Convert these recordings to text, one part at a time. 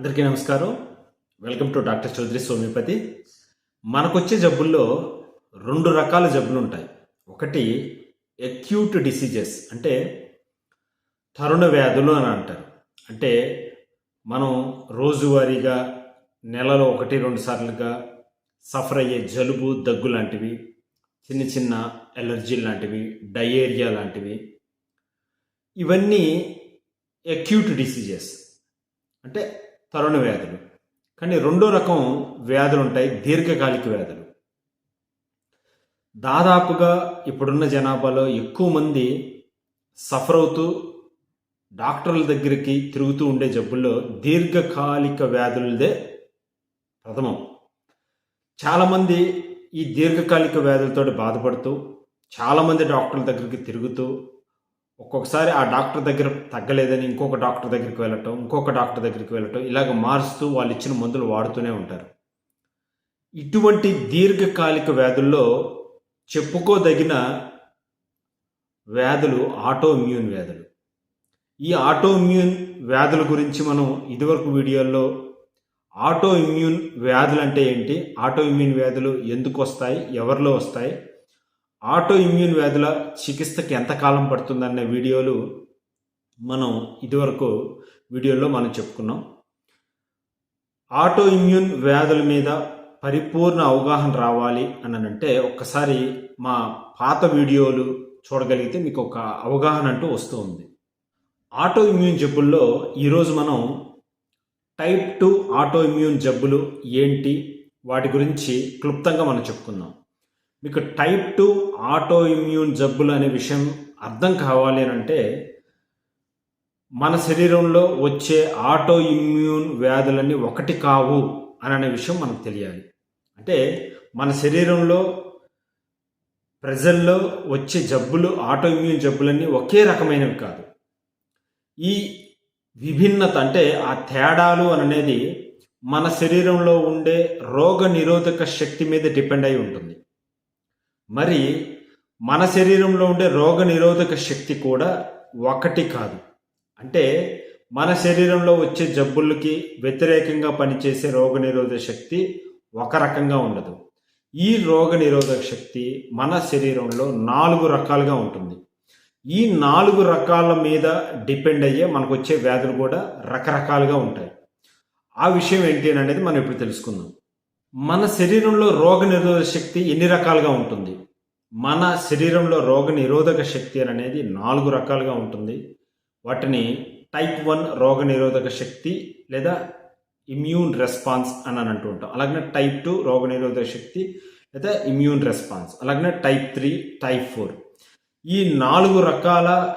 అందరికీ నమస్కారం. Welcome to doctor Chowdary homeopathy. మనకొచ్చే జబ్బుల్లో రెండు రకాల జబ్బులు ఉంటాయి. ఒకటి అక్యూట్ డిసీజెస్ అంటే తరుణ వ్యాధులు అని అంటారు. అంటే మనం రోజువారీగా నెలలో ఒకటి రెండు సార్లుగా సఫర్ అయ్యే జలుబు దగ్గు లాంటివి చిన్న చిన్న ఎలర్జీ లాంటివి డయేరియా లాంటివి. ఇవన్నీ అక్యూట్ డిసీజెస్ అంటే తరుణ వ్యాధులు. కానీ రెండో రకం వ్యాధులు ఉంటాయి దీర్ఘకాలిక వ్యాధులు. దాదాపుగా ఇప్పుడున్న జనాభాలో ఎక్కువ మంది సఫర్ అవుతూ డాక్టర్ల దగ్గరికి తిరుగుతూ ఉండే జబ్బుల్లో దీర్ఘకాలిక వ్యాధులదే ప్రథమం. చాలామంది ఈ దీర్ఘకాలిక వ్యాధులతో బాధపడుతూ చాలామంది డాక్టర్ల దగ్గరికి తిరుగుతూ ఒక్కొక్కసారి ఆ డాక్టర్ దగ్గర తగ్గలేదని ఇంకొక డాక్టర్ దగ్గరికి వెళ్ళటం ఇంకొక డాక్టర్ దగ్గరికి వెళ్ళటం ఇలాగ మారుస్తూ వాళ్ళు ఇచ్చిన మందులు వాడుతూనే ఉంటారు. ఇటువంటి దీర్ఘకాలిక వ్యాధుల్లో చెప్పుకోదగిన వ్యాధులు ఆటో ఇమ్యూన్ వ్యాధులు. ఈ ఆటో ఇమ్యూన్ వ్యాధుల గురించి మనం ఇదివరకు వీడియోల్లో ఆటో ఇమ్యూన్ వ్యాధులు అంటే ఏంటి ఆటో ఇమ్యూన్ వ్యాధులు ఎందుకు వస్తాయి ఎవరిలో వస్తాయి ఆటో ఇమ్యూన్ వ్యాధుల చికిత్సకి ఎంతకాలం పడుతుందనే వీడియోలు మనం ఇదివరకు వీడియోలో మనం చెప్పుకున్నాం. ఆటో ఇమ్యూన్ వ్యాధుల మీద పరిపూర్ణ అవగాహన రావాలి అని అంటే ఒక్కసారి మా పాత వీడియోలు చూడగలిగితే మీకు ఒక అవగాహన అంటూ వస్తూ ఉంది. ఆటో ఇమ్యూన్ జబ్బుల్లో ఈరోజు మనం టైప్ టూ ఆటో ఇమ్యూన్ జబ్బులు ఏంటి? వాటి గురించి క్లుప్తంగా మనం చెప్పుకుందాం. మీకు టైప్ టూ ఆటో ఇమ్యూన్ జబ్బులు అనే విషయం అర్థం కావాలి అని అంటే మన శరీరంలో వచ్చే ఆటో ఇమ్యూన్ వ్యాధులన్నీ ఒకటి కావు అని అనే విషయం మనకు తెలియాలి. అంటే మన శరీరంలో ప్రజల్లో వచ్చే జబ్బులు ఆటో ఇమ్యూన్ జబ్బులన్నీ ఒకే రకమైనవి కాదు. ఈ విభిన్నత అంటే ఆ తేడాలు అనేది మన శరీరంలో ఉండే రోగ నిరోధక శక్తి మీద డిపెండ్ అయి ఉంటుంది. మరి మన శరీరంలో ఉండే రోగ నిరోధక శక్తి కూడా ఒకటి కాదు. అంటే మన శరీరంలో వచ్చే జబ్బులకి వ్యతిరేకంగా పనిచేసే రోగ నిరోధక శక్తి ఒక రకంగా ఉండదు. ఈ రోగ నిరోధక శక్తి మన శరీరంలో నాలుగు రకాలుగా ఉంటుంది. ఈ నాలుగు రకాల మీద డిపెండ్ అయ్యే మనకు వచ్చే వ్యాధులు కూడా రకరకాలుగా ఉంటాయి. ఆ విషయం ఏంటి అనేది మనం ఇప్పుడు తెలుసుకుందాం. మన శరీరంలో రోగ నిరోధక శక్తి ఎన్ని రకాలుగా ఉంటుంది? మన శరీరంలో రోగ నిరోధక శక్తి అనేది నాలుగు రకాలుగా ఉంటుంది. వాటిని టైప్ వన్ రోగ నిరోధక శక్తి లేదా ఇమ్యూన్ రెస్పాన్స్ అని అని అంటూ ఉంటాం. అలాగే టైప్ టూ రోగ నిరోధక శక్తి లేదా ఇమ్యూన్ రెస్పాన్స్. అలాగే టైప్ త్రీ టైప్ ఫోర్. ఈ నాలుగు రకాల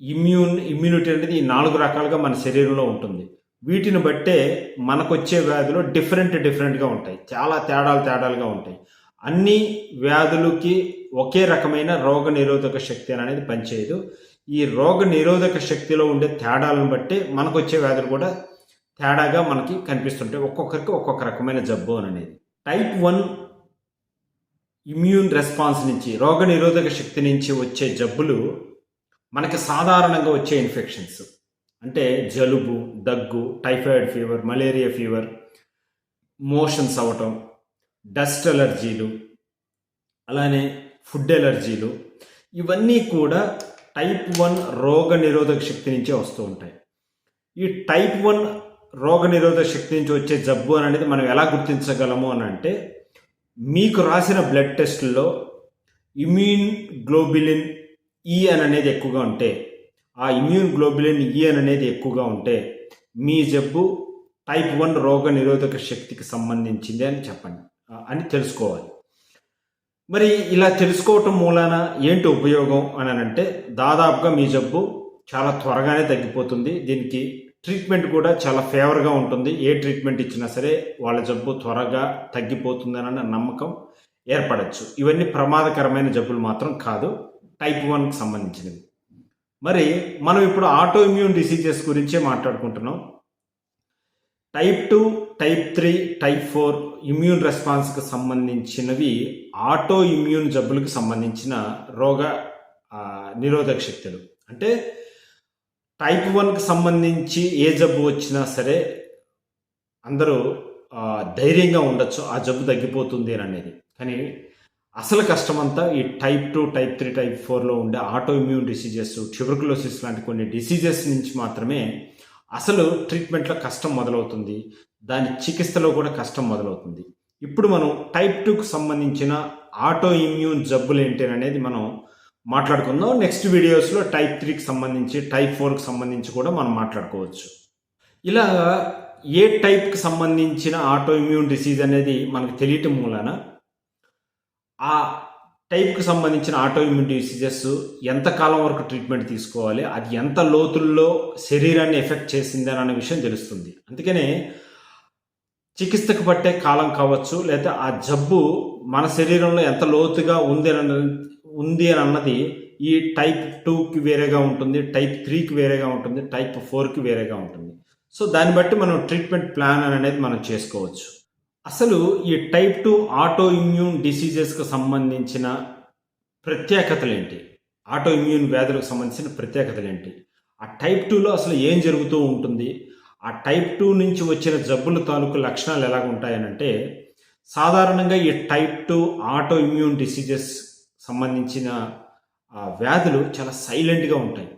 ఇమ్యూన్ ఇమ్యూనిటీ అనేది ఈ నాలుగు రకాలుగా మన శరీరంలో ఉంటుంది. వీటిని బట్టే మనకొచ్చే వ్యాధులు డిఫరెంట్ డిఫరెంట్గా ఉంటాయి. చాలా తేడాలు తేడాలుగా ఉంటాయి. అన్ని వ్యాధులకి ఒకే రకమైన రోగ నిరోధక శక్తి అనేది పనిచేయదు. ఈ రోగ నిరోధక శక్తిలో ఉండే తేడాలను బట్టి మనకు వచ్చే వ్యాధులు కూడా తేడాగా మనకి కనిపిస్తుంటాయి. ఒక్కొక్కరికి ఒక్కొక్క రకమైన జబ్బు అనేది. టైప్ వన్ ఇమ్యూన్ రెస్పాన్స్ నుంచి రోగ నిరోధక శక్తి నుంచి వచ్చే జబ్బులు మనకి సాధారణంగా వచ్చే ఇన్ఫెక్షన్స్ అంటే జలుబు దగ్గు typhoid fever malaria fever motions అవ్వటం డస్ట్ ఎలర్జీలు అలానే ఫుడ్ ఎలర్జీలు ఇవన్నీ కూడా టైప్ వన్ రోగ నిరోధక శక్తి నుంచే వస్తూ ఉంటాయి. ఈ టైప్ వన్ రోగ నిరోధక శక్తి నుంచి వచ్చే జబ్బు అనేది మనం ఎలా గుర్తించగలము అని అంటే మీకు రాసిన బ్లడ్ టెస్టుల్లో ఇమ్యూన్ గ్లోబిలిన్ ఈ అని అనేది ఎక్కువగా ఉంటే ఆ ఇమ్యూన్ గ్లోబులిన్ ఈఎన్ అనేది ఎక్కువగా ఉంటే మీ జబ్బు టైప్ వన్ రోగ నిరోధక శక్తికి సంబంధించింది అని చెప్పండి. అని తెలుసుకోవాలి. మరి ఇలా తెలుసుకోవటం మూలాన ఏంటి ఉపయోగం అని అంటే దాదాపుగా మీ జబ్బు చాలా త్వరగానే తగ్గిపోతుంది. దీనికి ట్రీట్మెంట్ కూడా చాలా ఫేవర్గా ఉంటుంది. ఏ ట్రీట్మెంట్ ఇచ్చినా సరే వాళ్ళ జబ్బు త్వరగా తగ్గిపోతుందన్న నమ్మకం ఏర్పడచ్చు. ఇవన్నీ ప్రమాదకరమైన జబ్బులు మాత్రం కాదు. టైప్ వన్కి సంబంధించినవి. మరి మనం ఇప్పుడు ఆటో ఇమ్యూన్ డిసీజెస్ గురించే మాట్లాడుకుంటున్నాం. Type two type three type four immune రెస్పాన్స్కి సంబంధించినవి ఆటో ఇమ్యూన్ జబ్బులకు సంబంధించిన రోగ నిరోధక శక్తులు. అంటే టైప్ వన్కి సంబంధించి ఏ జబ్బు వచ్చినా సరే అందరూ ధైర్యంగా ఉండొచ్చు ఆ జబ్బు తగ్గిపోతుంది అని అనేది. కానీ అసలు కష్టమంతా ఈ type two type three type ఫోర్లో ఉండే ఆటో ఇమ్యూన్ డిసీజెస్ ట్యూబర్కులోసిస్ లాంటి కొన్ని డిసీజెస్ నుంచి మాత్రమే అసలు ట్రీట్మెంట్లో కష్టం మొదలవుతుంది. దాని చికిత్సలో కూడా కష్టం మొదలవుతుంది. ఇప్పుడు మనం టైప్ టూకు సంబంధించిన ఆటో ఇమ్యూన్ జబ్బులు ఏంటి అనేది మనం మాట్లాడుకుందాం. నెక్స్ట్ వీడియోస్లో టైప్ త్రీకి సంబంధించి టైప్ ఫోర్కి సంబంధించి కూడా మనం మాట్లాడుకోవచ్చు. ఇలా ఏ టైప్కి సంబంధించిన ఆటో ఇమ్యూన్ డిసీజ్ అనేది మనకు తెలియటం మూలన ఆ టైప్కి సంబంధించిన ఆటో ఇమ్యూన్ డిసీజెస్ ఎంత కాలం వరకు ట్రీట్మెంట్ తీసుకోవాలి అది ఎంత లోతుల్లో శరీరాన్ని ఎఫెక్ట్ చేసింది అనే విషయం తెలుస్తుంది. అందుకనే చికిత్సకు పట్టే కాలం కావచ్చు లేదా ఆ జబ్బు మన శరీరంలో ఎంత లోతుగా ఉంది అని ఉంది అని అన్నది ఈ టైప్ టూకి వేరేగా ఉంటుంది టైప్ త్రీకి వేరేగా ఉంటుంది టైప్ ఫోర్కి వేరేగా ఉంటుంది. సో దాన్ని బట్టి మనం ట్రీట్మెంట్ ప్లాన్ అనేది మనం చేసుకోవచ్చు. అసలు ఈ టైప్ టూ ఆటో ఇమ్యూన్ డిసీజెస్కి సంబంధించిన ప్రత్యేకతలు ఏంటి? ఆటో ఇమ్యూన్ వ్యాధులకు సంబంధించిన ప్రత్యేకతలు ఏంటి? ఆ టైప్ టూలో అసలు ఏం జరుగుతూ ఉంటుంది? ఆ టైప్ టూ నుంచి వచ్చిన జబ్బుల తాలూకు లక్షణాలు ఎలాగ ఉంటాయనంటే సాధారణంగా ఈ type two auto immune diseases సంబంధించిన ఆ, వ్యాధులు చాలా సైలెంట్గా ఉంటాయి.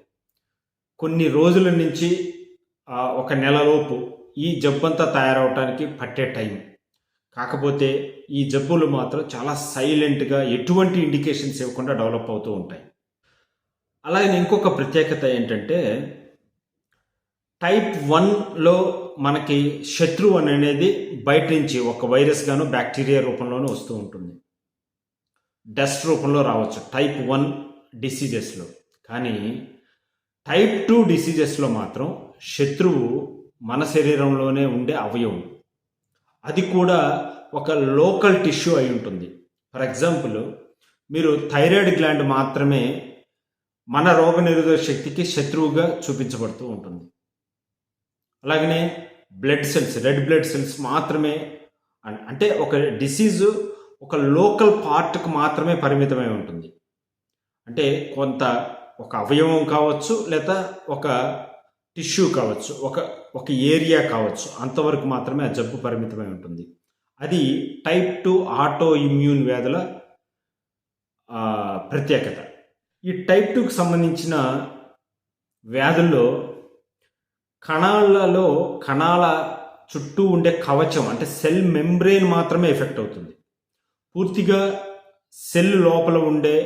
కొన్ని రోజుల నుంచి ఒక నెలలోపు ఈ జబ్బంతా తయారవటానికి పట్టే టైం. కాకపోతే ఈ జబ్బులు మాత్రం చాలా సైలెంట్గా ఎటువంటి ఇండికేషన్స్ ఇవ్వకుండా డెవలప్ అవుతూ ఉంటాయి. అలాగే ఇంకొక ప్రత్యేకత ఏంటంటే టైప్ వన్లో మనకి శత్రువు అని అనేది బయట నుంచి ఒక వైరస్ గాను బ్యాక్టీరియా రూపంలోనూ వస్తూ ఉంటుంది. డస్ట్ రూపంలో రావచ్చు టైప్ వన్ డిసీజెస్లో కానీ టైప్ టూ డిసీజెస్లో మాత్రం శత్రువు మన శరీరంలోనే ఉండే అవయవం. అది కూడా ఒక లోకల్ టిష్యూ అయి ఉంటుంది. ఫర్ ఎగ్జాంపుల్ మీరు థైరాయిడ్ గ్లాండ్ మాత్రమే మన రోగనిరోధక శక్తికి శత్రువుగా చూపించబడుతూ ఉంటుంది. అలాగనే blood cells red blood cells మాత్రమే అంటే ఒక డిసీజు ఒక లోకల్ పార్ట్కు మాత్రమే పరిమితమై ఉంటుంది. అంటే కొంత ఒక అవయవం కావచ్చు లేదా ఒక టిష్యూ కావచ్చు ఒక ఒక ఏరియా కావచ్చు అంతవరకు మాత్రమే ఆ జబ్బు పరిమితమై ఉంటుంది. అది టైప్ టూ ఆటో ఇమ్యూన్ వ్యాధుల ప్రత్యేకత. ఈ టైప్ టూకి సంబంధించిన వ్యాధుల్లో కణాలలో కణాల చుట్టూ ఉండే కవచం అంటే సెల్ మెంబ్రెయిన్ మాత్రమే ఎఫెక్ట్ అవుతుంది. పూర్తిగా సెల్ లోపల ఉండే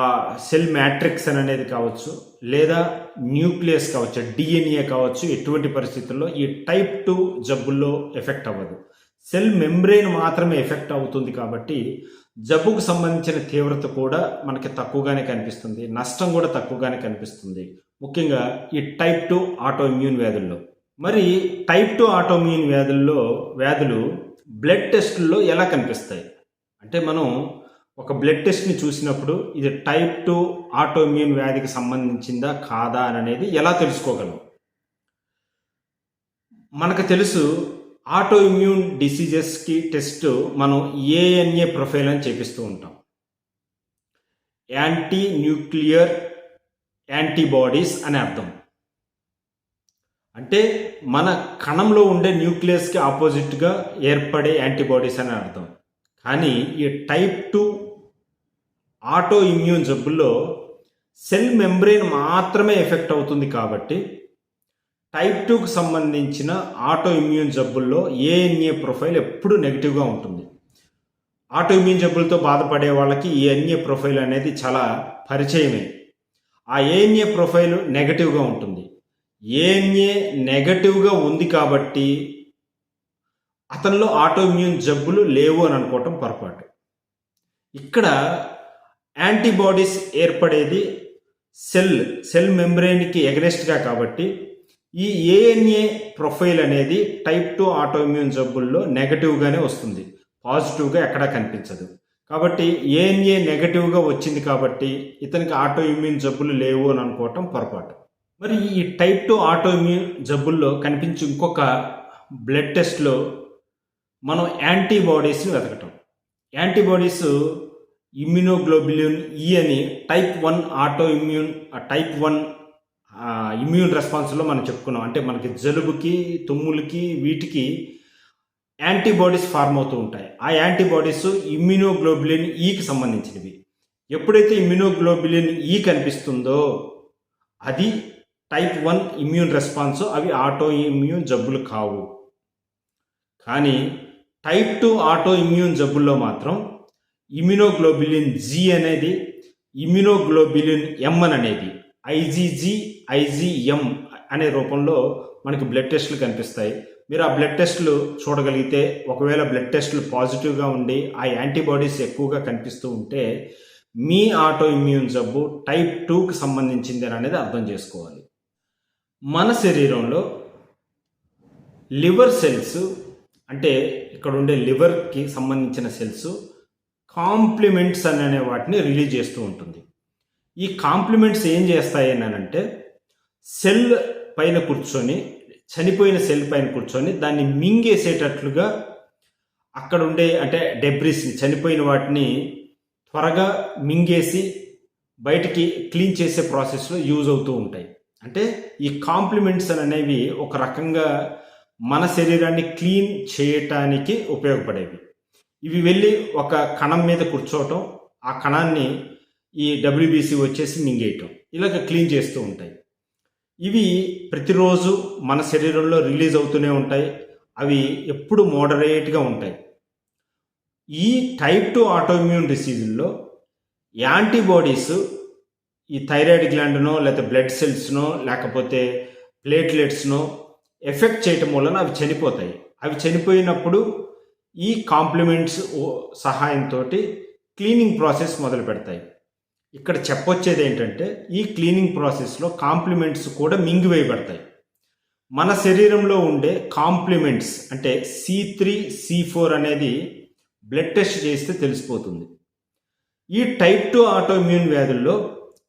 ఆ సెల్ మ్యాట్రిక్స్ అని అనేది కావచ్చు లేదా న్యూక్లియస్ కావచ్చు డిఎన్ఏ కావచ్చు ఎటువంటి పరిస్థితుల్లో ఈ టైప్ టూ జబ్బుల్లో ఎఫెక్ట్ అవ్వదు. సెల్ మెంబ్రెయిన్ మాత్రమే ఎఫెక్ట్ అవుతుంది కాబట్టి జబ్బుకు సంబంధించిన తీవ్రత కూడా మనకి తక్కువగానే కనిపిస్తుంది నష్టం కూడా తక్కువగానే కనిపిస్తుంది. ముఖ్యంగా ఈ టైప్ టూ ఆటో ఇమ్యూన్ వ్యాధుల్లో. మరి టైప్ టూ ఆటో ఇమ్యూన్ వ్యాధుల్లో వ్యాధులు బ్లడ్ టెస్టుల్లో ఎలా కనిపిస్తాయి? అంటే మనం ఒక బ్లడ్ టెస్ట్ని చూసినప్పుడు ఇది టైప్ టూ ఆటోమ్యూన్ వ్యాధికి సంబంధించిందా కాదా అని అనేది ఎలా తెలుసుకోగలం? మనకు తెలుసు ఆటో ఇమ్యూన్ డిసీజెస్కి టెస్ట్ మనం ఏఎన్ఏ ప్రొఫైల్ అని చేపిస్తూ ఉంటాం. యాంటీ న్యూక్లియర్ యాంటీబాడీస్ అని అర్థం. అంటే మన కణంలో ఉండే న్యూక్లియస్కి ఆపోజిట్గా ఏర్పడే యాంటీబాడీస్ అని అర్థం. కానీ ఈ టైప్ టూ ఆటో ఇమ్యూన్ జబ్బుల్లో సెల్ మెంబ్రెయిన్ మాత్రమే ఎఫెక్ట్ అవుతుంది కాబట్టి టైప్ టూకు సంబంధించిన ఆటో ఇమ్యూన్ జబ్బుల్లో ఏఎన్ఏ ప్రొఫైల్ ఎప్పుడు నెగిటివ్గా ఉంటుంది. ఆటో ఇమ్యూన్ జబ్బులతో బాధపడే వాళ్ళకి ఈ ఎన్ఏ ప్రొఫైల్ అనేది చాలా పరిచయమే. ఆ ఏఎన్ఏ ప్రొఫైల్ నెగటివ్గా ఉంటుంది. ఏఎన్ఏ నెగటివ్గా ఉంది కాబట్టి అతనిలో ఆటో ఇమ్యూన్ జబ్బులు లేవు అని అనుకోవటం పొరపాటు. ఇక్కడ యాంటీబాడీస్ ఏర్పడేది సెల్ సెల్ మెంబ్రెయిన్కి ఎగనెస్ట్గా కాబట్టి ఈ ఏఎన్ఏ ప్రొఫైల్ అనేది టైప్ టూ ఆటోఇమ్యూన్ జబ్బుల్లో నెగటివ్గానే వస్తుంది. పాజిటివ్గా ఎక్కడా కనిపించదు. కాబట్టి ఏఎన్ఏ నెగటివ్గా వచ్చింది కాబట్టి ఇతనికి ఆటో ఇమ్యూన్ జబ్బులు లేవు అని అనుకోవటం పొరపాటు. మరి ఈ టైప్ టూ ఆటో ఇమ్యూన్ జబ్బుల్లో కనిపించే ఇంకొక బ్లడ్ టెస్ట్లో మనం యాంటీబాడీస్ని వెతకటం. యాంటీబాడీస్ ఇమ్యునోగ్లోబులిన్ ఈ e అని type one auto immune type one immune రెస్పాన్స్లో మనం చెప్పుకున్నాం. అంటే మనకి జలుబుకి తుమ్ములకి వీటికి యాంటీబాడీస్ ఫార్మ్ అవుతూ ఉంటాయి. ఆ యాంటీబాడీస్ ఇమ్యూనోగ్లోబులిన్ ఈకి e సంబంధించినవి. ఎప్పుడైతే ఇమ్యూనోగ్లోబులిన్ ఈ e కనిపిస్తుందో అది టైప్ వన్ ఇమ్యూన్ రెస్పాన్స్ అవి ఆటో ఇమ్యూన్ జబ్బులు కావు. కానీ టైప్ టూ ఆటో ఇమ్యూన్ జబ్బుల్లో మాత్రం ఇమ్యునోగ్లోబిలిన్ జీ అనేది ఇమ్యునోగ్లోబిలిన్ ఎం అని అనేది ఐజీజీ ఐజీఎం అనే రూపంలో మనకి బ్లడ్ టెస్టులు కనిపిస్తాయి. మీరు ఆ బ్లడ్ టెస్టులు చూడగలిగితే ఒకవేళ బ్లడ్ టెస్టులు పాజిటివ్గా ఉండి ఆ యాంటీబాడీస్ ఎక్కువగా కనిపిస్తూ ఉంటే మీ ఆటో ఇమ్యూన్ జబ్బు టైప్ టూకి సంబంధించింది అనేది అర్థం చేసుకోవాలి. మన శరీరంలో లివర్ సెల్స్ అంటే ఇక్కడ ఉండే లివర్కి సంబంధించిన సెల్స్ కాంప్లిమెంట్స్ అనే వాటిని రిలీజ్ చేస్తూ ఉంటుంది. ఈ కాంప్లిమెంట్స్ ఏం చేస్తాయి అని అంటే సెల్ పైన కూర్చొని చనిపోయిన సెల్ పైన కూర్చొని దాన్ని మింగేసేటట్లుగా అక్కడ ఉండే అంటే డెబ్రిస్ చనిపోయిన వాటిని త్వరగా మింగేసి బయటికి క్లీన్ చేసే ప్రాసెస్లో యూజ్ అవుతూ ఉంటాయి. అంటే ఈ కాంప్లిమెంట్స్ అనేవి ఒక రకంగా మన శరీరాన్ని క్లీన్ చేయటానికి ఉపయోగపడేవి. ఇవి వెళ్ళి ఒక కణం మీద కూర్చోవటం ఆ కణాన్ని ఈ డబ్ల్యూబీసీ వచ్చేసి మింగేయటం. ఇలాగ క్లీన్ చేస్తూ ఉంటాయి. ఇవి ప్రతిరోజు మన శరీరంలో రిలీజ్ అవుతూనే ఉంటాయి. అవి ఎప్పుడు మోడరేట్గా ఉంటాయి. ఈ టైప్ టూ ఆటోఇమ్యూన్ డిసీజుల్లో యాంటీబాడీస్ ఈ థైరాయిడ్ గ్లాండ్నో లేకపోతే బ్లడ్ సెల్స్నో లేకపోతే ప్లేట్లెట్స్నో ఎఫెక్ట్ చేయటం వలన అవి చనిపోతాయి. అవి చనిపోయినప్పుడు ఈ కాంప్లిమెంట్స్ సహాయంతో క్లీనింగ్ ప్రాసెస్ మొదలు పెడతాయి. ఇక్కడ చెప్పొచ్చేది ఏంటంటే ఈ క్లీనింగ్ ప్రాసెస్లో కాంప్లిమెంట్స్ కూడా మింగివేయబడతాయి మన శరీరంలో ఉండే కాంప్లిమెంట్స్ అంటే సి త్రీ సి ఫోర్ అనేది బ్లడ్ టెస్ట్ చేస్తే తెలిసిపోతుంది. ఈ టైప్ టూ ఆటోఇమ్యూన్ వ్యాధుల్లో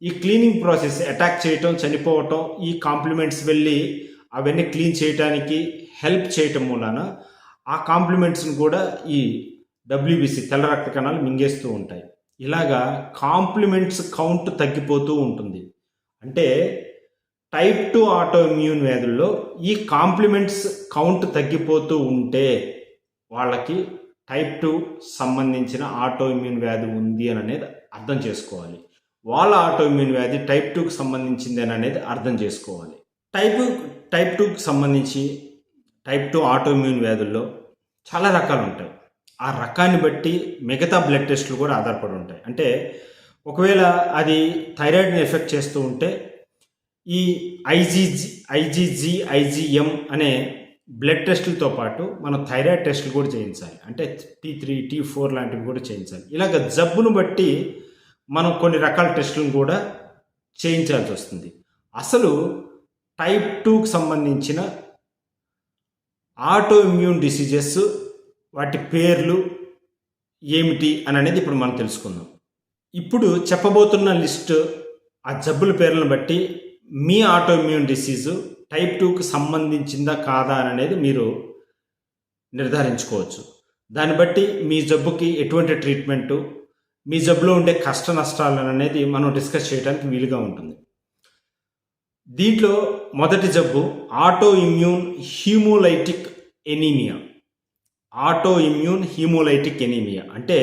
ఈ క్లీనింగ్ ప్రాసెస్ అటాక్ చేయటం చనిపోవటం ఈ కాంప్లిమెంట్స్ వెళ్ళి అవన్నీ క్లీన్ చేయడానికి హెల్ప్ చేయటం మూలాన ఆ కాంప్లిమెంట్స్ని కూడా ఈ డబ్ల్యూబీసీ తెల్ల రక్త కణాలు మింగేస్తూ ఉంటాయి. ఇలాగా కాంప్లిమెంట్స్ కౌంట్ తగ్గిపోతూ ఉంటుంది. అంటే టైప్ టూ ఆటో ఇమ్యూన్ వ్యాధుల్లో ఈ కాంప్లిమెంట్స్ కౌంట్ తగ్గిపోతూ ఉంటే వాళ్ళకి టైప్ టూ సంబంధించిన ఆటో ఇమ్యూన్ వ్యాధి ఉంది అని అనేది అర్థం చేసుకోవాలి. వాళ్ళ ఆటో ఇమ్యూన్ వ్యాధి టైప్ టూకి సంబంధించింది అని అనేది అర్థం చేసుకోవాలి. టైప్ టైప్ టూకి సంబంధించి టైప్ టూ ఆటోమ్యూన్ వ్యాధుల్లో చాలా రకాలు ఉంటాయి. ఆ రకాన్ని బట్టి మిగతా బ్లడ్ టెస్టులు కూడా ఆధారపడి ఉంటాయి. అంటే ఒకవేళ అది థైరాయిడ్ని ఎఫెక్ట్ చేస్తూ ఉంటే ఈ ఐజీజీ ఐజీజీ ఐజీఎం అనే బ్లడ్ టెస్టులతో పాటు మనం థైరాయిడ్ టెస్టులు కూడా చేయించాలి. అంటే టీ త్రీ టీ ఫోర్ లాంటివి కూడా చేయించాలి. ఇలాగ జబ్బును బట్టి మనం కొన్ని రకాల టెస్టులను కూడా చేయించాల్సి వస్తుంది. అసలు టైప్ టూకి సంబంధించిన ఆటో ఇమ్యూన్ డిసీజెస్ వాటి పేర్లు ఏమిటి అని అనేది ఇప్పుడు మనం తెలుసుకుందాం. ఇప్పుడు చెప్పబోతున్న లిస్ట్ ఆ జబ్బుల పేర్లను బట్టి మీ ఆటో ఇమ్యూన్ డిసీజు టైప్ టూకి సంబంధించిందా కాదా అని అనేది మీరు నిర్ధారించుకోవచ్చు. దాన్ని బట్టి మీ జబ్బుకి ఎటువంటి ట్రీట్మెంటు మీ జబ్బులో ఉండే కష్ట నష్టాలు అనేది మనం డిస్కస్ చేయడానికి వీలుగా ఉంటుంది. దీంట్లో మొదటి జబ్బు auto immune hemolytic anemia. Auto immune hemolytic anemia అంటే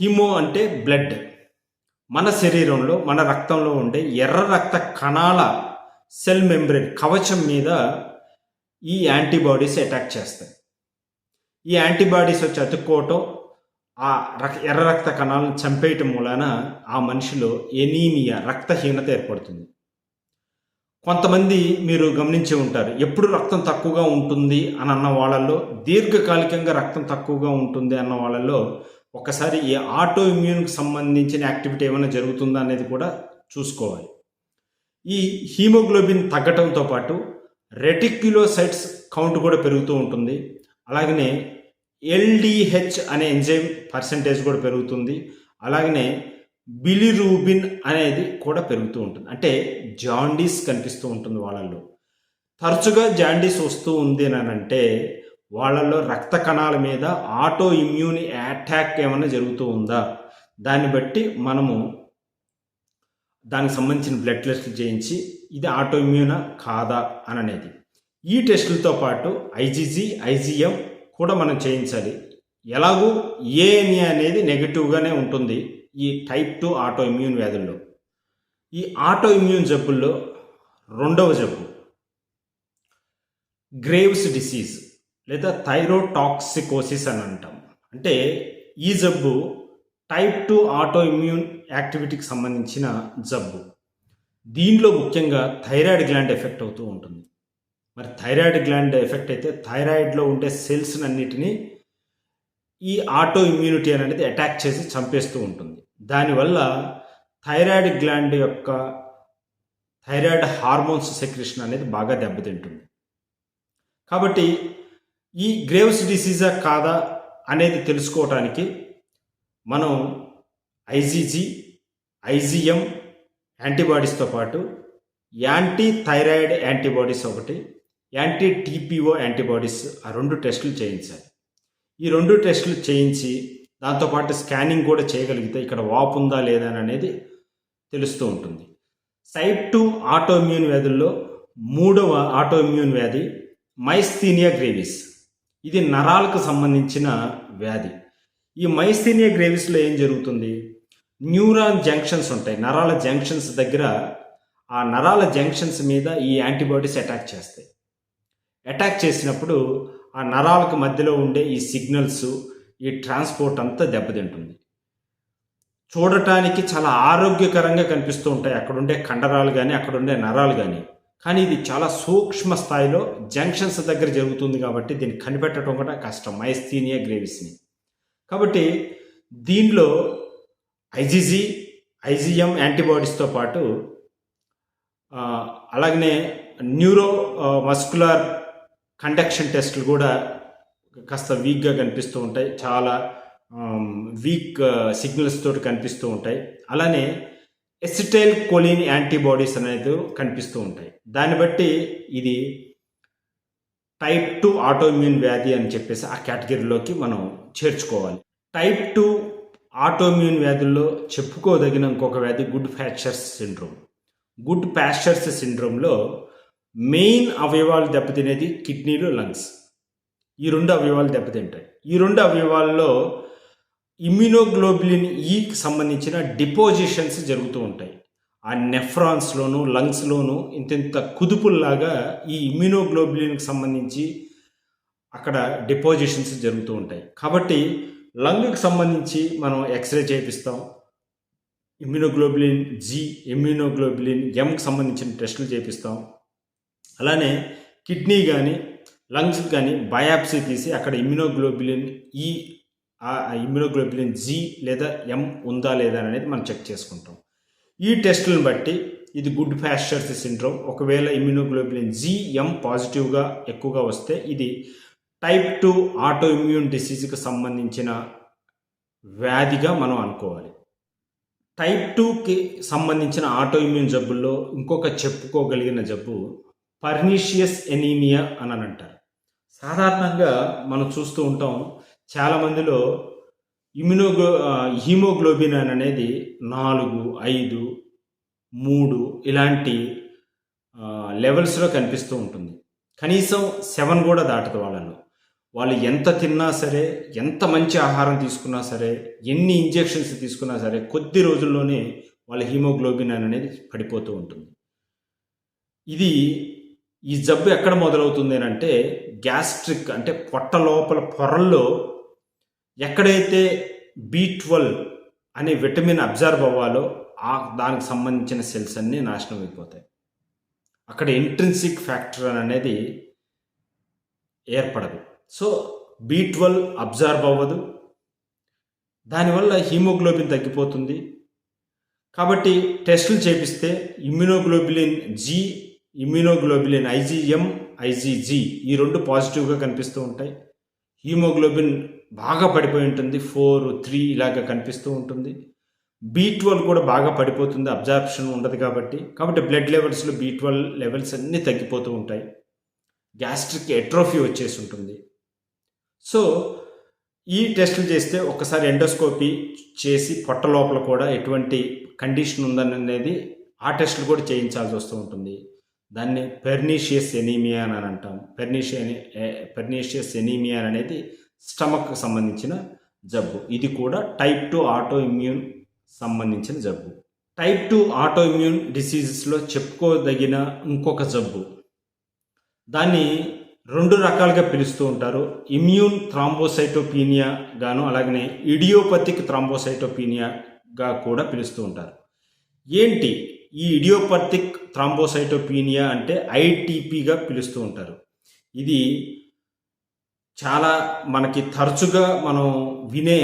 హీమో అంటే బ్లడ్. మన శరీరంలో మన రక్తంలో ఉండే ఎర్ర రక్త కణాల సెల్ మెంబ్రెయిన్ కవచం మీద ఈ యాంటీబాడీస్ అటాక్ చేస్తాయి. ఈ యాంటీబాడీస్ వచ్చి అతుక్కోవటం ఆ రక్ ఎర్ర రక్త కణాలను చంపేయటం మూలాన ఆ మనిషిలో ఎనీమియా రక్తహీనత ఏర్పడుతుంది. కొంతమంది మీరు గమనించి ఉంటారు ఎప్పుడు రక్తం తక్కువగా ఉంటుంది అని అన్న వాళ్ళల్లో దీర్ఘకాలికంగా రక్తం తక్కువగా ఉంటుంది అన్న వాళ్ళల్లో ఒకసారి ఈ ఆటో ఇమ్యూన్కి సంబంధించిన యాక్టివిటీ ఏమైనా జరుగుతుందా అనేది కూడా చూసుకోవాలి. ఈ హీమోగ్లోబిన్ తగ్గటంతో పాటు రెటిక్యులోసైట్స్ కౌంట్ కూడా పెరుగుతూ ఉంటుంది. అలాగనే ఎల్డిహెచ్ అనే ఎంజైమ్ పర్సంటేజ్ కూడా పెరుగుతుంది. అలాగనే బిలిరూబిన్ అనేది కూడా పెరుగుతూ ఉంటుంది. అంటే జాండీస్ కనిపిస్తూ ఉంటుంది వాళ్ళల్లో. తరచుగా జాండీస్ వస్తూ ఉంది అని అంటే వాళ్ళల్లో రక్త కణాల మీద ఆటో ఇమ్యూన్ అటాక్ ఏమైనా జరుగుతూ ఉందా? దాన్ని బట్టి మనము దానికి సంబంధించిన బ్లడ్ టెస్టులు చేయించి ఇది ఆటో ఇమ్యూనా కాదా అని అనేది. ఈ టెస్టులతో పాటు ఐజీజీ ఐజీఎం కూడా మనం చేయించాలి. ఎలాగూ ఏఎన్ఏ అనేది నెగిటివ్గానే ఉంటుంది. ఈ టైప్ టూ ఆటో ఇమ్యూన్ వ్యాధుల్లో. ఈ ఆటో ఇమ్యూన్ జబ్బుల్లో రెండవ జబ్బు. గ్రేవ్స్ డిసీజ్ లేదా థైరోటాక్సికోసిస్ అని అంటాం. అంటే ఈ జబ్బు టైప్ టూ ఆటో ఇమ్యూన్ యాక్టివిటీకి సంబంధించిన జబ్బు. దీనిలో ముఖ్యంగా థైరాయిడ్ గ్లాండ్ ఎఫెక్ట్ అవుతూ ఉంటుంది. మరి థైరాయిడ్ గ్లాండ్ ఎఫెక్ట్ అయితే థైరాయిడ్లో ఉండే సెల్స్ అన్నిటినీ ఈ ఆటో ఇమ్యూనిటీ అనేది అటాక్ చేసి చంపేస్తూ ఉంటుంది. దానివల్ల థైరాయిడ్ గ్లాండ్ యొక్క థైరాయిడ్ హార్మోన్స్ సెక్రేషన్ అనేది బాగా దెబ్బతింటుంది. కాబట్టి ఈ గ్రేవ్స్ డిసీజా కాదా అనేది తెలుసుకోవటానికి మనం ఐజీజీ ఐజీఎం యాంటీబాడీస్తో పాటు యాంటీ థైరాయిడ్ యాంటీబాడీస్ ఒకటి యాంటీ టీపీఓ యాంటీబాడీస్ ఆ రెండు టెస్టులు చేయించాలి. ఈ రెండు టెస్టులు చేయించి దాంతోపాటు స్కానింగ్ కూడా చేయగలిగితే ఇక్కడ వాపు ఉందా లేదా అనేది తెలుస్తూ ఉంటుంది. సైట్ టూ ఆటోఇమ్యూన్ వ్యాధుల్లో మూడవ ఆటోఇమ్యూన్ వ్యాధి మైస్థీనియా గ్రేవిస్. ఇది నరాలకు సంబంధించిన వ్యాధి. ఈ మైస్థీనియా గ్రేవిస్లో ఏం జరుగుతుంది? న్యూరాన్ జంక్షన్స్ ఉంటాయి. నరాల జంక్షన్స్ దగ్గర ఆ నరాల జంక్షన్స్ మీద ఈ యాంటీబాడీస్ అటాక్ చేస్తాయి. అటాక్ చేసినప్పుడు ఆ నరాలకు మధ్యలో ఉండే ఈ సిగ్నల్స్ ఈ ట్రాన్స్పోర్ట్ అంతా దెబ్బతింటుంది. చూడటానికి చాలా ఆరోగ్యకరంగా కనిపిస్తూ ఉంటాయి. అక్కడుండే కండరాలు కానీ అక్కడుండే నరాలు కానీ కానీ ఇది చాలా సూక్ష్మ స్థాయిలో జంక్షన్స్ దగ్గర జరుగుతుంది కాబట్టి దీన్ని కనిపెట్టడం కూడా కష్టం. మైస్థీనియా గ్రేవిస్ని. కాబట్టి దీనిలో ఐజీజీ ఐజీఎం యాంటీబాడీస్తో పాటు అలాగనే న్యూరో మస్కులర్ కండక్షన్ టెస్టులు కూడా కాస్త వీక్గా కనిపిస్తూ ఉంటాయి. చాలా వీక్ సిగ్నల్స్ uh, తోటి కనిపిస్తూ ఉంటాయి. అలానే ఎసిటైల్ కొలిన్ యాంటీబాడీస్ అనేది కనిపిస్తూ ఉంటాయి. దాన్ని బట్టి ఇది టైప్ టూ ఆటోఇమ్యూన్ వ్యాధి అని చెప్పేసి ఆ కేటగిరీలోకి మనం చేర్చుకోవాలి. టైప్ టూ ఆటోఇమ్యూన్ వ్యాధుల్లో చెప్పుకోదగిన ఇంకొక వ్యాధి Goodpasture's syndrome. Goodpasture's సిండ్రోమ్లో మెయిన్ అవయవాలు దెబ్బతినేది కిడ్నీలు లంగ్స్. ఈ రెండు అవయవాలు దెబ్బతింటాయి. ఈ రెండు అవయవాల్లో ఇమ్యునోగ్లోబులిన్ ఈకి e సంబంధించిన డిపోజిషన్స్ జరుగుతూ ఉంటాయి. ఆ నెఫ్రాన్స్లోను లంగ్స్లోను ఇంత ఇంత కుదుపుల్లాగా ఈ ఇమ్యునోగ్లోబులిన్కి సంబంధించి అక్కడ డిపోజిషన్స్ జరుగుతూ ఉంటాయి. కాబట్టి లంగ్కి సంబంధించి మనం ఎక్స్రే చేపిస్తాం. ఇమ్యూనోగ్లోబులిన్ జి ఇమ్యూనోగ్లోబులిన్ ఎంకి సంబంధించిన టెస్టులు చేపిస్తాం. అలానే కిడ్నీ కానీ లంగ్స్ కానీ బయాప్సీ తీసి అక్కడ ఇమ్యునోగ్లోబులిన్ ఈ ఇమ్యునోగ్లోబులిన్ జీ జి లేదా ఎం ఉందా లేదా అనేది మనం చెక్ చేసుకుంటాం. ఈ టెస్టులను బట్టి ఇది గుడ్ ఫ్యాస్టర్స్ సిండ్రోమ్. ఒకవేళ ఇమ్యునోగ్లోబులిన్ జి ఎం పాజిటివ్గా ఎక్కువగా వస్తే ఇది టైప్ టూ ఆటో ఇమ్యూన్ డిసీజ్కి సంబంధించిన వ్యాధిగా మనం అనుకోవాలి. టైప్ టూకి సంబంధించిన ఆటో ఇమ్యూన్ జబ్బుల్లో ఇంకొక చెప్పుకోగలిగిన జబ్బు పర్నీషియస్ ఎనీమియా అని అంటారు. సాధారణంగా మనం చూస్తూ ఉంటాం చాలామందిలో ఇమ్యునోగ్లో హీమోగ్లోబిన్ అనేది నాలుగు ఐదు మూడు ఇలాంటి లెవెల్స్లో కనిపిస్తూ ఉంటుంది. కనీసం సెవెన్ కూడా దాటదు వాళ్ళలో. వాళ్ళు ఎంత తిన్నా సరే ఎంత మంచి ఆహారం తీసుకున్నా సరే ఎన్ని ఇంజెక్షన్స్ తీసుకున్నా సరే కొద్ది రోజుల్లోనే వాళ్ళ హీమోగ్లోబిన్ అనేది పడిపోతూ ఉంటుంది. ఇది ఈ జబ్బు ఎక్కడ మొదలవుతుంది అని అంటే గ్యాస్ట్రిక్ అంటే పొట్ట లోపల పొరల్లో ఎక్కడైతే బీ ట్వెల్వ్ అనే విటమిన్ అబ్జర్వ్ అవ్వాలో ఆ దానికి సంబంధించిన సెల్స్ అన్నీ నాశనం అయిపోతాయి. అక్కడ ఇంట్రెన్సిక్ ఫ్యాక్టర్ అనేది ఏర్పడదు. సో బీ ట్వెల్వ్ అబ్జర్వ్ అవ్వదు. దానివల్ల హీమోగ్లోబిన్ తగ్గిపోతుంది. కాబట్టి టెస్టులు చేపిస్తే immunoglobulin G immunoglobulin IgM IgG ఈ రెండు పాజిటివ్గా కనిపిస్తూ ఉంటాయి. హీమోగ్లోబిన్ బాగా పడిపోయి ఉంటుంది. ఫోర్ త్రీ ఇలాగ కనిపిస్తూ ఉంటుంది. బీ ట్వెల్వ్ కూడా బాగా పడిపోతుంది. అబ్జార్ప్షన్ ఉండదు కాబట్టి. కాబట్టి బ్లడ్ లెవెల్స్లో బీ ట్వెల్వ్ లెవెల్స్ అన్నీ తగ్గిపోతూ ఉంటాయి. గ్యాస్ట్రిక్ ఎట్రోఫీ వచ్చేసి ఉంటుంది. సో ఈ టెస్టులు చేస్తే ఒకసారి ఎండోస్కోపీ చేసి పొట్ట లోపల కూడా ఎటువంటి కండిషన్ ఉందని అనేది ఆ టెస్టులు కూడా చేయించాల్సి వస్తూ ఉంటుంది. దాన్ని పెర్నీషియస్ ఎనీమియా అని అంటాం. పెర్నీషియ పెర్నీషియస్ ఎనీమియా అనేది స్టమక్కి సంబంధించిన జబ్బు. ఇది కూడా టైప్ టూ ఆటో ఇమ్యూన్ సంబంధించిన జబ్బు. టైప్ టూ ఆటో ఇమ్యూన్ డిసీజెస్లో చెప్పుకోదగిన ఇంకొక జబ్బు. దాన్ని రెండు రకాలుగా పిలుస్తూ ఉంటారు. ఇమ్యూన్ థ్రాంబోసైటోపీనియా గాను అలాగనే ఇడియోపతిక్ థ్రాంబోసైటోపీనియాగా కూడా పిలుస్తూ ఉంటారు. ఏంటి? ఈ ఇడియోపర్థిక్ థ్రాంబోసైటోపీనియా అంటే ఐటీపీగా పిలుస్తూ ఉంటారు. ఇది చాలా మనకి తరచుగా మనం వినే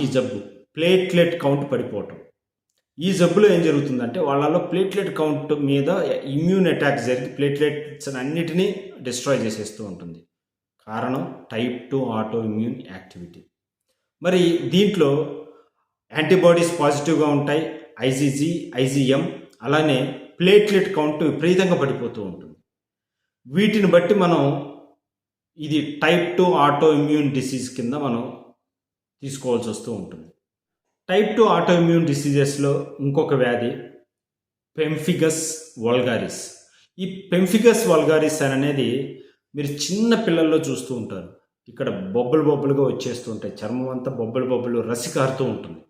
ఈ జబ్బు ప్లేట్లెట్ కౌంట్ పడిపోవటం. ఈ జబ్బులో ఏం జరుగుతుందంటే వాళ్ళలో ప్లేట్లెట్ కౌంట్ మీద ఇమ్యూన్ అటాక్ జరిగి ప్లేట్లెట్స్ అన్నిటినీ డిస్ట్రాయ్ చేసేస్తూ ఉంటుంది. కారణం type two auto immune activity. మరి దీంట్లో యాంటీబాడీస్ పాజిటివ్గా ఉంటాయి ఐజీజీ ఐజీఎం అలానే ప్లేట్లెట్ కౌంట్ విపరీతంగా పడిపోతూ ఉంటుంది. వీటిని బట్టి మనం ఇది type two auto immune disease కింద మనం తీసుకోవాల్సి వస్తూ ఉంటుంది. టైప్ టూ ఆటో ఇమ్యూన్ డిసీజెస్లో ఇంకొక వ్యాధి పెంఫిగస్ వల్గారిస్. ఈ పెంఫిగస్ వల్గారిస్ అనేది మీరు చిన్న పిల్లల్లో చూస్తూ ఉంటారు. ఇక్కడ బొబ్బలు బొబ్బలుగా వచ్చేస్తూ ఉంటాయి. చర్మం అంతా బొబ్బలు బొబ్బలు రసి కారుతూ ఉంటుంది.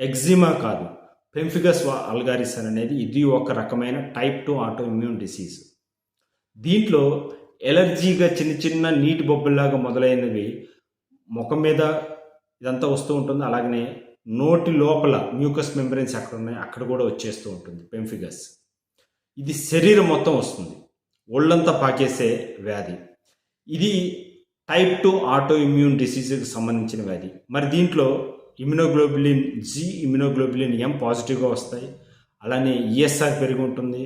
ఎగ్జిమా కాదు. పెంఫిగస్ అల్గారిస్ అనేది ఇది ఒక రకమైన type two auto immune disease దీంట్లో ఎలర్జీగా చిన్న చిన్న నీటి బొబ్బల్లాగా మొదలైనవి ముఖం మీద ఇదంతా వస్తూ ఉంటుంది. అలాగనే నోటి లోపల మ్యూకస్ మెంబ్రెన్స్ ఎక్కడ ఉన్నాయి? అక్కడ కూడా వచ్చేస్తూ ఉంటుంది పెంఫిగస్. ఇది శరీరం మొత్తం వస్తుంది. ఒళ్ళంతా పాకేసే వ్యాధి. ఇది టైప్ టూ ఆటో ఇమ్యూన్ డిసీజ్కి సంబంధించిన వ్యాధి. మరి దీంట్లో ఇమ్యునోగ్లోబులిన్ జి ఇమ్యునోగ్లోబులిన్ ఎం పాజిటివ్గా వస్తాయి. అలానే ఈఎస్ఆర్ పెరిగి ఉంటుంది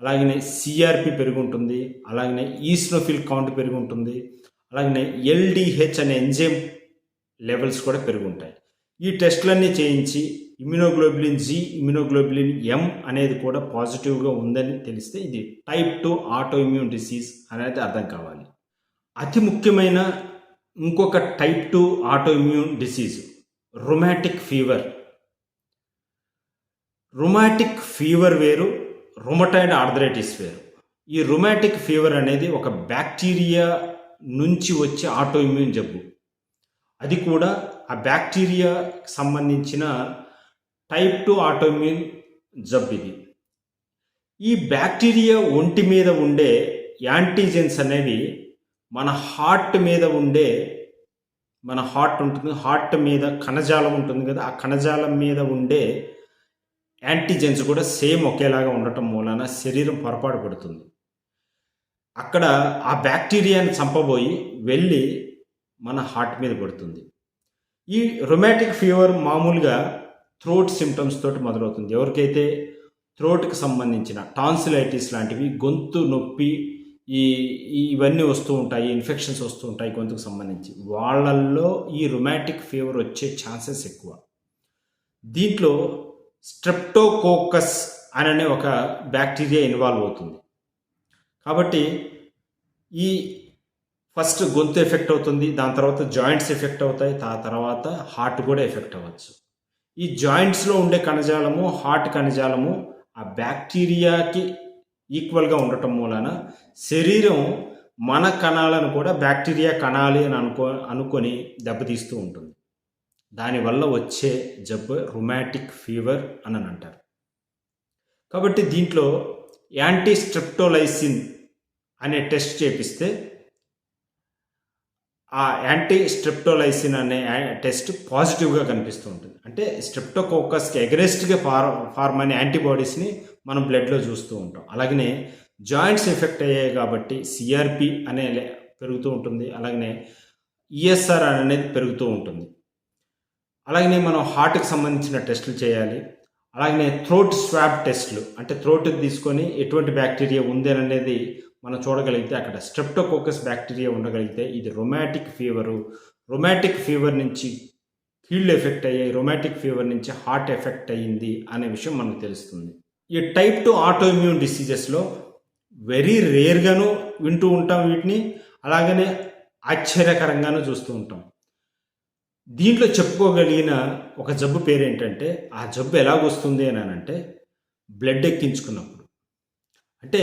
అలాగనే సిఆర్పి పెరిగి ఉంటుంది అలాగనే ఈస్నోఫిల్ కౌంట్ పెరిగి ఉంటుంది అలాగనే ఎల్డిహెచ్ అనే ఎంజైమ్ లెవెల్స్ కూడా పెరిగి ఉంటాయి ఈ టెస్టులన్నీ చేయించి ఇమ్యునోగ్లోబులిన్ జి ఇమ్యునోగ్లోబులిన్ ఎం అనేది కూడా పాజిటివ్గా ఉందని తెలిస్తే ఇది type two auto immune disease అనేది అర్థం కావాలి. అతి ముఖ్యమైన ఇంకొక type two auto immune disease rheumatic fever. Rheumatic fever వేరు రుమటైడ్ ఆర్థరైటిస్ వేరు. ఈ రుమాటిక్ ఫీవర్ అనేది ఒక బ్యాక్టీరియా నుంచి వచ్చే ఆటోఇమ్యూన్ జబ్బు. అది కూడా ఆ బ్యాక్టీరియా సంబంధించిన టైప్ టు ఆటోఇమ్యూన్ జబ్బు ఇది. ఈ బ్యాక్టీరియా ఒంటి మీద ఉండే యాంటీజెన్స్ అనేవి మన హార్ట్ మీద ఉండే మన హార్ట్ ఉంటుంది హార్ట్ మీద కణజాలం ఉంటుంది కదా ఆ కణజాలం మీద ఉండే యాంటీజెన్స్ కూడా సేమ్ ఒకేలాగా ఉండటం మూలాన శరీరం పొరపాటు పడుతుంది. అక్కడ ఆ బ్యాక్టీరియాని చంపబోయి వెళ్ళి మన హార్ట్ మీద పడుతుంది. ఈ రొమాటిక్ ఫీవర్ మామూలుగా థ్రోట్ సిమ్టమ్స్ తోటి మొదలవుతుంది. ఎవరికైతే థ్రోట్కి సంబంధించిన టాన్సిలైటిస్ లాంటివి గొంతు నొప్పి ఈ ఇవన్నీ వస్తూ ఉంటాయి ఇన్ఫెక్షన్స్ వస్తూ ఉంటాయి గొంతుకు సంబంధించి. వాళ్ళల్లో ఈ రొమాటిక్ ఫీవర్ వచ్చే ఛాన్సెస్ ఎక్కువ. దీంట్లో స్ట్రెప్టోకోకస్ అనే ఒక బ్యాక్టీరియా ఇన్వాల్వ్ అవుతుంది. కాబట్టి ఈ ఫస్ట్ గొంతు ఎఫెక్ట్ అవుతుంది దాని తర్వాత జాయింట్స్ ఎఫెక్ట్ అవుతాయి ఆ తర్వాత హార్ట్ కూడా ఎఫెక్ట్ అవ్వచ్చు. ఈ జాయింట్స్లో ఉండే కణజాలము హార్ట్ కణజాలము ఆ బ్యాక్టీరియాకి ఈక్వల్గా ఉండటం మూలన శరీరం మన కణాలను కూడా బ్యాక్టీరియా కణాలి అని అనుకో అనుకొని దెబ్బతీస్తూ ఉంటుంది. దానివల్ల వచ్చే జబ్బు రుమాటిక్ ఫీవర్ అని అంటారు. కాబట్టి దీంట్లో యాంటీ స్ట్రెప్టోలైసిన్ అనే టెస్ట్ చేపిస్తే ఆ యాంటీ స్ట్రెప్టోలైసిన్ అనే టెస్ట్ పాజిటివ్గా కనిపిస్తూ ఉంటుంది. అంటే స్ట్రిప్టోకోకస్కి ఎగరెస్ట్గా ఫార్ ఫార్మ్ అనే యాంటీబాడీస్ని మనం బ్లడ్లో చూస్తూ ఉంటాం. అలాగనే జాయింట్స్ ఎఫెక్ట్ అయ్యాయి కాబట్టి సిఆర్పి అనే లే- పెరుగుతూ ఉంటుంది. అలాగనే ఈఎస్ఆర్ అనేది పెరుగుతూ ఉంటుంది. అలాగనే మనం హార్ట్కి సంబంధించిన టెస్టులు చేయాలి. అలాగనే థ్రోట్ స్వాబ్ టెస్ట్లు అంటే థ్రోట్ తీసుకొని ఎటువంటి బ్యాక్టీరియా ఉంది అనేది మనం చూడగలిగితే అక్కడ స్ట్రెప్టోకోకస్ బ్యాక్టీరియా ఉండగలిగితే ఇది రొమాటిక్ ఫీవరు రొమాటిక్ ఫీవర్ నుంచి కీళ్ళు ఎఫెక్ట్ అయ్యాయి రొమాటిక్ ఫీవర్ నుంచి హార్ట్ ఎఫెక్ట్ అయ్యింది అనే విషయం మనకు తెలుస్తుంది. ఈ టైప్ టు ఆటోఇమ్యూన్ డిసీజెస్లో వెరీ రేర్గాను వింటూ ఉంటాం వీటిని అలాగనే ఆశ్చర్యకరంగాను చూస్తూ ఉంటాం. దీంట్లో చెప్పుకోగలిగిన ఒక జబ్బు పేరేంటంటే ఆ జబ్బు ఎలాగొస్తుంది అని అంటే బ్లడ్ ఎక్కించుకున్నప్పుడు. అంటే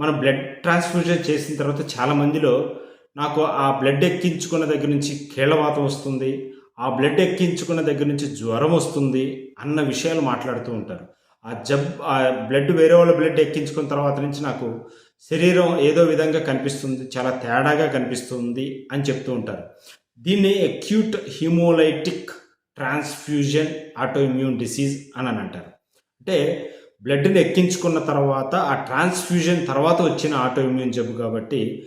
మనం బ్లడ్ ట్రాన్స్ఫ్యూజన్ చేసిన తర్వాత చాలా మందిలో నాకు ఆ బ్లడ్ ఎక్కించుకున్న దగ్గర నుంచి కీళ్ళవాతం వస్తుంది ఆ బ్లడ్ ఎక్కించుకున్న దగ్గర నుంచి జ్వరం వస్తుంది అన్న విషయాలు మాట్లాడుతూ ఉంటారు. ఆ జబ్ ఆ బ్లడ్ వేరే వాళ్ళ బ్లడ్ ఎక్కించుకున్న తర్వాత నుంచి నాకు శరీరం ఏదో విధంగా కనిపిస్తుంది చాలా తేడాగా కనిపిస్తుంది అని చెప్తూ ఉంటారు. దీన్ని acute haemolytic transfusion autoimmune disease అని అని అంటారు. అంటే బ్లడ్ని ఎక్కించుకున్న తర్వాత ఆ ట్రాన్స్ఫ్యూజన్ తర్వాత వచ్చిన ఆటోఇమ్యూన్ జబ్బు కాబట్టి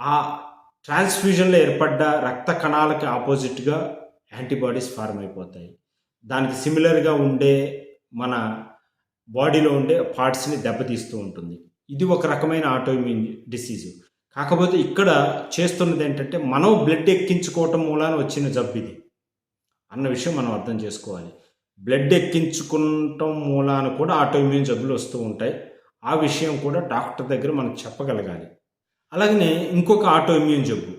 ఆ ట్రాన్స్ఫ్యూజన్లో ఏర్పడ్డ రక్త కణాలకి ఆపోజిట్గా యాంటీబాడీస్ ఫార్మ్ అయిపోతాయి. దానికి సిమిలర్గా ఉండే మన బాడీలో ఉండే పార్ట్స్ని దెబ్బతీస్తూ ఉంటుంది. ఇది ఒక రకమైన ఆటోఇమ్యూన్ డిసీజు కాకపోతే ఇక్కడ చేస్తున్నది ఏంటంటే మనం బ్లడ్ ఎక్కించుకోవటం మూలాన వచ్చిన జబ్బు ఇది. అన్న విషయం మనం అర్థం చేసుకోవాలి. బ్లడ్ ఎక్కించుకుంటం మూలాన కూడా ఆటోఇమ్యూన్ జబ్బులు వస్తూ ఉంటాయి. ఆ విషయం కూడా డాక్టర్ దగ్గర మనం చెప్పగలగాలి. అలాగనే ఇంకొక ఆటోఇమ్యూన్ జబ్బు.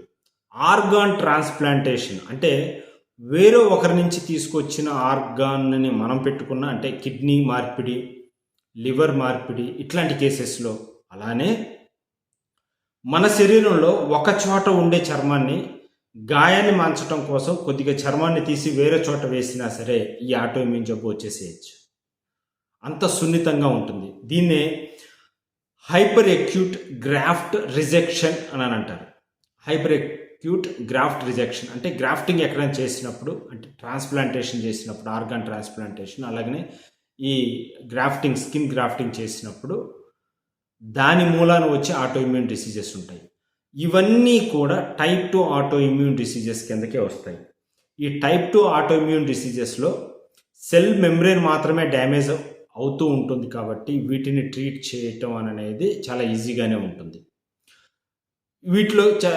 Organ transplantation. అంటే వేరే ఒకరి నుంచి తీసుకొచ్చిన ఆర్గాన్ని మనం పెట్టుకున్న అంటే కిడ్నీ మార్పిడి లివర్ మార్పిడి ఇట్లాంటి కేసెస్లో అలానే మన శరీరంలో ఒక చోట ఉండే చర్మాన్ని గాయాన్ని మార్చడం కోసం కొద్దిగా చర్మాన్ని తీసి వేరే చోట వేసినా సరే ఈ ఆటోమిన్ జబ్బు వచ్చేసేయచ్చు. అంత సున్నితంగా ఉంటుంది. దీన్నే హైపర్ ఎక్యూట్ గ్రాఫ్ట్ రిజెక్షన్ అని అంటారు. హైపర్ ఎక్యూట్ గ్రాఫ్ట్ రిజెక్షన్ అంటే గ్రాఫ్టింగ్ ఎక్కడైనా చేసినప్పుడు అంటే ట్రాన్స్ప్లాంటేషన్ చేసినప్పుడు ఆర్గాన్ ట్రాన్స్ప్లాంటేషన్ అలాగనే ఈ గ్రాఫ్టింగ్ స్కిన్ గ్రాఫ్టింగ్ చేసినప్పుడు దాని మూలాన వచ్చే ఆటో ఇమ్యూన్ డిసీజెస్ ఉంటాయి. ఇవన్నీ కూడా type two auto immune diseases కిందకే వస్తాయి. ఈ టైప్ టూ ఆటో ఇమ్యూన్ డిసీజెస్లో సెల్ మెమ్రేన్ మాత్రమే డ్యామేజ్ అవుతూ ఉంటుంది కాబట్టి వీటిని ట్రీట్ చేయటం అనేది చాలా ఈజీగానే ఉంటుంది. వీటిలో చ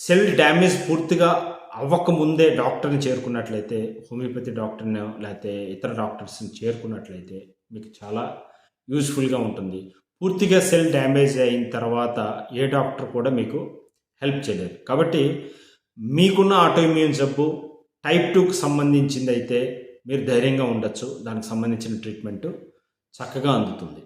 సెల్ డ్యామేజ్ పూర్తిగా అవ్వకముందే డాక్టర్ని చేరుకున్నట్లయితే హోమియోపతి డాక్టర్ని లేకపోతే ఇతర డాక్టర్స్ని చేరుకున్నట్లయితే మీకు చాలా యూస్ఫుల్గా ఉంటుంది. పూర్తిగా సెల్ డ్యామేజ్ అయిన తర్వాత ఏ డాక్టర్ కూడా మీకు హెల్ప్ చేయలేరు కాబట్టి మీకున్న ఆటోఇమ్యూన్ జబ్బు టైప్ టూకి సంబంధించింది అయితే మీరు ధైర్యంగా ఉండొచ్చు. దానికి సంబంధించిన ట్రీట్మెంట్ చక్కగా అందుతుంది.